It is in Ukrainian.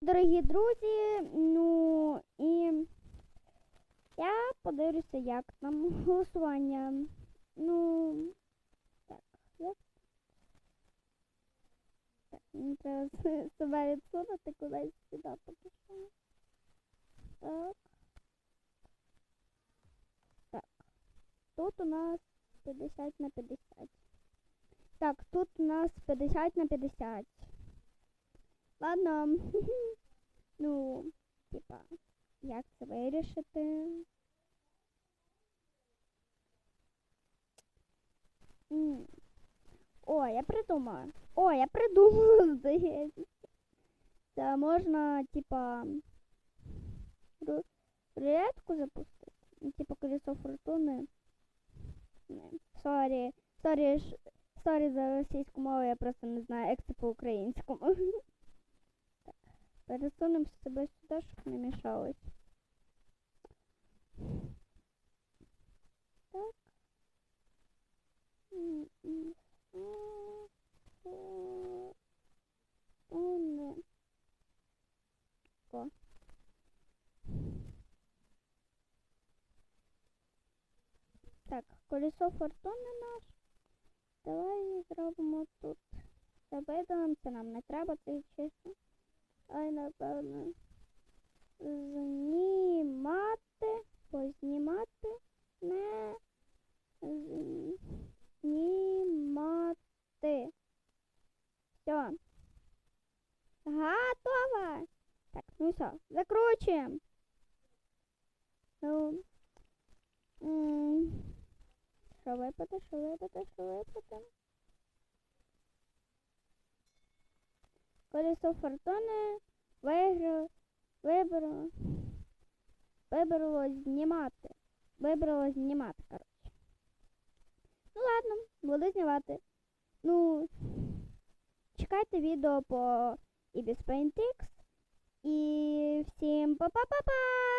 Дорогі друзі, ну і я подивлюся, як там голосування. Ну, так, як? Так, мені треба себе відсунути кудись сюди поки що. Так. Так. Тут у нас 50 на 50. Так, тут у нас 50 на 50. Ладно. ну, типа, як це вирішити? О, я придумала. О, я придумала, здається. Це можна, типа, ру- рулетку запустити. Ну, Типа колесо фортуни. Сорі. Сорі, сорі за російську мову, я просто не знаю, як це по-українському. Пересунемо себе сюди, щоб не мішалось. Так. О. Так, колесо фортуни наш. Давай зробимо тут. Видалимо, це нам не треба, це чесно. Ай, напевно. Знімати, познімати, не знімати. Все. Готово. Так, ну все, закручуємо. Ну, що випаде, що випаде, що випаде? Колесо фортуни виграв, вибрало, вибрало знімати. Вибрало знімати, коротше. Ну ладно, буду знімати. Ну, чекайте відео по Ibis Paintix. І всім па-па-па-па!